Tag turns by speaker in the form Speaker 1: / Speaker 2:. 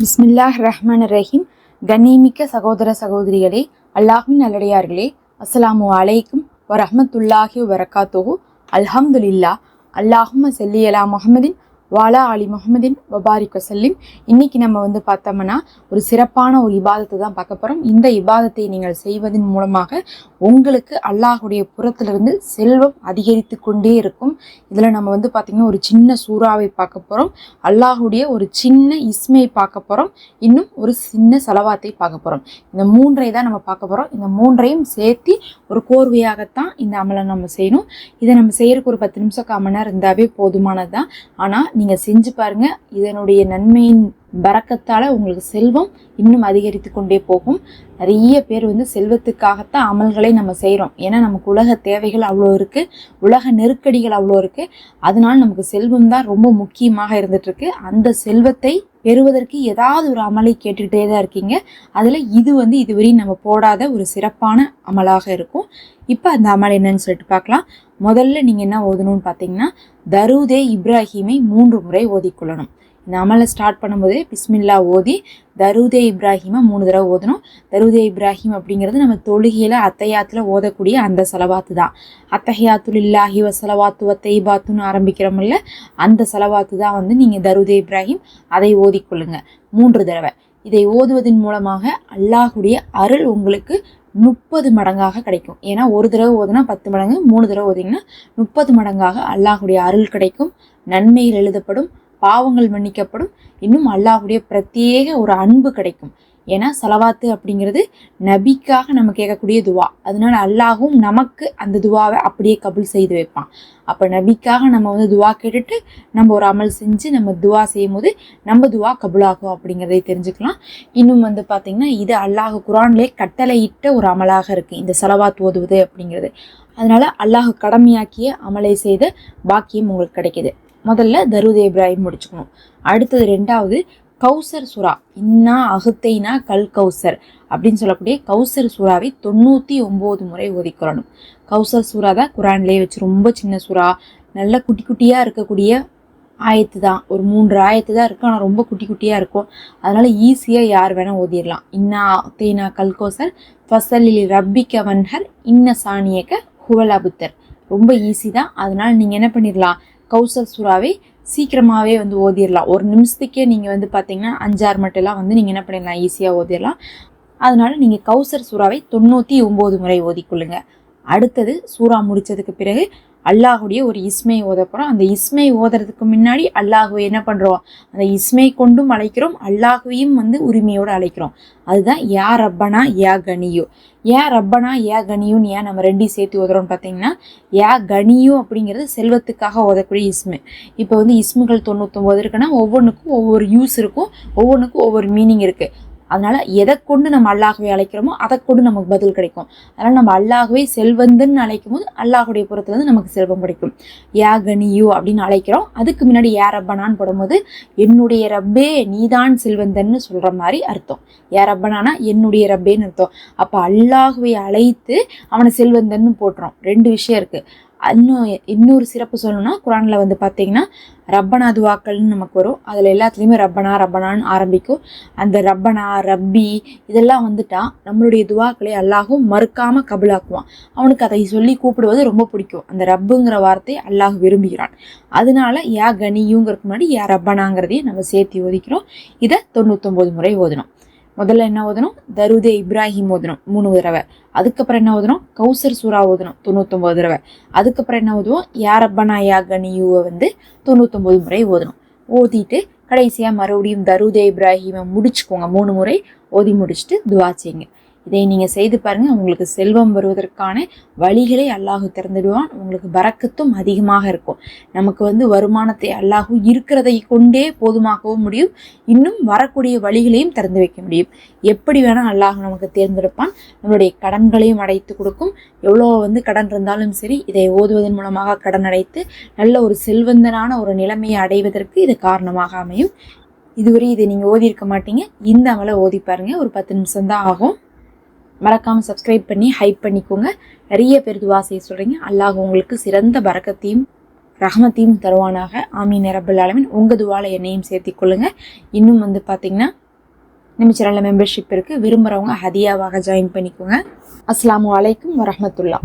Speaker 1: பிஸ்மில்லாஹ் ரஹ்மான் ரஹீம் கண்ணியமிக்க சகோதர சகோதரிகளே அல்லாஹின் நல்லடியார்களே அஸ்ஸலாமு அலைக்கும் வரஹமத்துல்லாஹி வரகாத்துஹு அல்ஹம்துலில்லா அல்லாஹும்ம செல்லியலா முகமதின் வாலா அலி முகமதின் வபாரிக் வசல்லிம். இன்னைக்கு நம்ம வந்து பார்த்தோம்னா ஒரு சிறப்பான ஒரு இபாதத்தை தான் பார்க்க போகிறோம் இந்த இபாதத்தை நீங்கள் செய்வதன் மூலமாக உங்களுக்கு அல்லாஹுடைய புறத்திலிருந்து செல்வம் அதிகரித்து கொண்டே இருக்கும். இதில் நம்ம வந்து பார்த்திங்கன்னா ஒரு சின்ன சூறாவை பார்க்க போகிறோம் அல்லாஹுடைய ஒரு சின்ன இஸ்மையை பார்க்க போகிறோம் இன்னும் ஒரு சின்ன செலவாத்தை பார்க்க போகிறோம் இந்த மூன்றை தான் நம்ம பார்க்க போகிறோம் இந்த மூன்றையும் சேர்த்து ஒரு கோர்வையாகத்தான் இந்த அமலை நம்ம செய்யணும். இதை நம்ம செய்கிறக்கு ஒரு பத்து நிமிஷம் காமனாக இருந்தாவே போதுமானது தான் ஆனால் நீங்கள் செஞ்சு பாருங்கள் இதனுடைய நன்மையின் பறக்கத்தால் உங்களுக்கு செல்வம் இன்னும் அதிகரித்து கொண்டே போகும். நிறைய பேர் வந்து செல்வத்துக்காகத்தான் அமல்களை நம்ம செய்கிறோம் ஏன்னா நமக்கு உலக தேவைகள் அவ்வளோ இருக்குது உலக நெருக்கடிகள் அவ்வளோ இருக்குது அதனால நமக்கு செல்வம் தான் ரொம்ப முக்கியமாக இருந்துகிட்ருக்கு அந்த செல்வத்தை பெறுவதற்கு ஏதாவது ஒரு அமலை கேட்டுக்கிட்டே தான் இருக்கீங்க. அதில் இது வந்து இதுவரையும் நம்ம போடாத ஒரு சிறப்பான அமலாக இருக்கும். இப்போ அந்த அமல் என்னன்னு சொல்லிட்டு பார்க்கலாம். முதல்ல நீங்கள் என்ன ஓதணும்னு பார்த்தீங்கன்னா தருதே இப்ராஹீமை மூன்று முறை ஓதிக்கொள்ளணும். இந்த அமலை ஸ்டார்ட் பண்ணும்போதே பிஸ்மில்லா ஓதி தருதே இப்ராஹிமை மூணு தடவை ஓதணும். தருதே இப்ராஹிம் அப்படிங்கிறது நம்ம தொழுகையில் அத்தையாத்தில் ஓதக்கூடிய அந்த செலவாத்து தான். அத்தஹியாத்துல் இல்லாஹி வசலவாத்து வத்தைபாத்துன்னு ஆரம்பிக்கிறோமில்ல அந்த செலவாத்து தான் வந்து நீங்கள் தருதே இப்ராஹிம் அதை ஓதிக்கொள்ளுங்க மூன்று தடவை. இதை ஓதுவதன் மூலமாக அல்லாஹுடைய அருள் உங்களுக்கு முப்பது மடங்காக கிடைக்கும். ஏன்னா ஒரு தடவை ஓதுனா பத்து மடங்கு மூணு தடவை ஓதிங்கன்னா முப்பது மடங்காக அல்லாஹுடைய அருள் கிடைக்கும். நன்மையில் எழுதப்படும். பாவங்கள் மன்னிக்கப்படும். இன்னும் அல்லாஹுடைய பிரத்யேக ஒரு அன்பு கிடைக்கும். ஏன்னா செலவாத்து அப்படிங்கிறது நபிக்காக நம்ம கேட்கக்கூடிய துவா. அதனால அல்லாஹும் நமக்கு அந்த துவாவை அப்படியே கபுல் செய்து வைப்பான். அப்போ நபிக்காக நம்ம வந்து துவா கேட்டுட்டு நம்ம ஒரு அமல் செஞ்சு நம்ம துவா செய்யும் போது நம்ம துவா கபுலாகும் அப்படிங்கிறதை தெரிஞ்சுக்கலாம். இன்னும் வந்து பார்த்திங்கன்னா இது அல்லாஹ் குரான்லே கட்டளையிட்ட ஒரு அமலாக இருக்குது இந்த செலவாத் ஓதுவது அப்படிங்கிறது. அதனால் அல்லாஹ் கடமையாக்கிய அமலை செய்த பாக்கியம் உங்களுக்கு கிடைக்கிது. முதல்ல தருதே இப்ராஹிம் முடிச்சுக்கணும். அடுத்தது ரெண்டாவது கௌசர் சுறா. இன்னா அகுத்தைனா கல் கௌசர். அப்படின்னு சொல்லக்கூடிய கௌசர் சுறாவை தொண்ணூற்றி ஒம்பது முறை ஒதுக்கிறணும் கௌசர் சுறா தான் குரான்லேயே வச்சு ரொம்ப சின்ன சுறா. நல்ல குட்டி குட்டியாக இருக்கக்கூடிய ஆயத்து தான். ஒரு மூன்று ஆயத்து தான் இருக்கும் ஆனால் ரொம்ப குட்டி குட்டியாக இருக்கும். அதனால் ஈஸியாக யார் வேணால் ஓதிடலாம். இன்னா தேனா கல்கோசர் ஃபசலில் ரப்பிக்க வன்ஹர் இன்ன சாணியக்க ஹுவலாபுத்தர் ரொம்ப ஈஸி தான். அதனால் நீங்கள் என்ன பண்ணிடலாம்? கௌசல் சூறாவை சீக்கிரமாகவே வந்து ஓதிடலாம் ஒரு நிமிஷத்துக்கே நீங்கள் வந்து பார்த்தீங்கன்னா அஞ்சாறு மட்டும்லாம் வந்து நீங்கள் என்ன பண்ணிடலாம்? ஈஸியாக ஓதிடலாம் அதனால் நீங்கள் கௌசர் சுறாவை தொண்ணூற்றி ஒம்பது முறை ஓதிக்கொள்ளுங்கள் அடுத்தது சூறா முடித்ததுக்கு பிறகு அல்லாஹுடைய ஒரு இஸ்மை ஓதப்போகிறோம் அந்த இஸ்மை ஓதுறதுக்கு முன்னாடி அல்லாஹுவை என்ன பண்ணுறோம் அந்த இஸ்மை கொண்டும் அழைக்கிறோம். அல்லாஹுவையும் வந்து உரிமையோடு அழைக்கிறோம். அதுதான் யா ரப்பனா யா கனியோ. ஏன் ரப்பனா ஏ கனியுன்னு ஏன் நம்ம ரெண்டையும் சேர்த்து ஓதுறோம்னு பார்த்தீங்கன்னா ஏ கனியோ அப்படிங்கிறது செல்வத்துக்காக ஓதக்கூடிய இஸ்மு. இப்போ வந்து இஸ்முகள் தொண்ணூத்தொம்பது இருக்குன்னா ஒவ்வொன்றுக்கும் ஒவ்வொரு யூஸ் இருக்கும் ஒவ்வொன்றுக்கும் ஒவ்வொரு மீனிங் இருக்குது அதனால் எதை கொண்டு நம்ம அல்லாஹுவை அழைக்கிறோமோ அதை கொண்டு நமக்கு பதில் கிடைக்கும். அதனால் நம்ம அல்லாஹுவை செல்வந்தன்னு அழைக்கும் போது அல்லாஹுடைய புறத்துலேருந்து நமக்கு செல்வம் கிடைக்கும். யா கனியு அப்படின்னு அழைக்கிறோம். அதுக்கு முன்னாடி யா ரப்பனான்னு போடும்போது என்னுடைய ரப்பே நீதான் செல்வந்தன்னு சொல்கிற மாதிரி அர்த்தம். யா ரப்பனானா என்னுடைய ரப்பேன்னு அர்த்தம். அப்போ அல்லாஹுவை அழைத்து அவனை செல்வந்தன்னு போட்டுறோம். ரெண்டு விஷயம் இருக்குது இன்னும் இன்னொரு சிறப்பு சொல்லணும்னா குரானில் வந்து பார்த்தீங்கன்னா ரப்பனா துவாக்கள்னு நமக்கு வரும். அதில் எல்லாத்துலேயுமே ரப்பனா ரப்பனான்னு ஆரம்பிக்கும். அந்த ரப்பனா ரப்பி இதெல்லாம் வந்துட்டா நம்மளுடைய துவாக்களை அல்லாஹும் மறுக்காமல் கபுலாக்குவான். அவனுக்கு அதை சொல்லி கூப்பிடுவது ரொம்ப பிடிக்கும். அந்த ரப்புங்கிற வார்த்தை அல்லாஹ் விரும்புகிறான். அதனால யா கனியுங்கிறதுக்கு முன்னாடி யா ரப்பனாங்கிறதையும் நம்ம சேர்த்து ஒதுக்கிறோம் இதை தொண்ணூத்தொம்பது முறை ஓதணும். முதல்ல என்ன ஓதணும்? தருதே இப்ராஹிம் ஓதணும் மூணு தடவை. அதுக்கப்புறம் என்ன ஓதணும்? கௌசர் சூறா ஓதணும் தொண்ணூத்தொம்பது தடவை. அதுக்கப்புறம் என்ன ஓதுவோம்? யாரப்பனா யா கனியூவை வந்து தொண்ணூத்தொம்பது முறை ஓதணும். ஓதிட்டு கடைசியாக மறுபடியும் தருதே இப்ராஹிமை முடிச்சுக்கோங்க மூணு முறை. ஓதி முடிச்சுட்டு துவா செய்யுங்க. இதை நீங்கள் செய்து பாருங்கள் உங்களுக்கு செல்வம் வருவதற்கான வழிகளை அல்லாஹு திறந்துடுவான். உங்களுக்கு பறக்கத்தும் அதிகமாக இருக்கும். நமக்கு வந்து வருமானத்தை அல்லாஹு இருக்கிறதை கொண்டே போதுமாக்கவும் முடியும். இன்னும் வரக்கூடிய வழிகளையும் திறந்து வைக்க முடியும். எப்படி வேணால் அல்லாஹ் நமக்கு தேர்ந்தெடுப்பான். நம்மளுடைய கடன்களையும் அடைத்து கொடுக்கும். எவ்வளோ வந்து கடன் இருந்தாலும் சரி இதை ஓதுவதன் மூலமாக கடன் அடைத்து நல்ல ஒரு செல்வந்தனான ஒரு நிலைமையை அடைவதற்கு இது காரணமாக அமையும். இதுவரை இதை நீங்கள் ஓதியிருக்க மாட்டீங்க. இந்த அமலை ஓதி பாருங்கள் ஒரு பத்து நிமிஷம் தான் ஆகும். மறக்காமல் சப்ஸ்கிரைப் பண்ணி ஹைப் பண்ணிக்கோங்க. நிறைய பேர் துவா செய்ய சொல்கிறீங்க அல்லாஹ் உங்களுக்கு சிறந்த பறக்கத்தையும் ரஹமத்தையும் தருவானாக. ஆமீன் ரபுல் ஆலமின். உங்கள் துவால என்னையும் சேர்த்திக் கொள்ளுங்கள் இன்னும் வந்து பார்த்தீங்கன்னா நம்ம சேனலில் மெம்பர்ஷிப் இருக்குது விரும்புகிறவங்க ஹதியாவாக ஜாயின் பண்ணிக்கோங்க. அஸ்ஸலாமு அலைக்கும் வரமத்துல்லா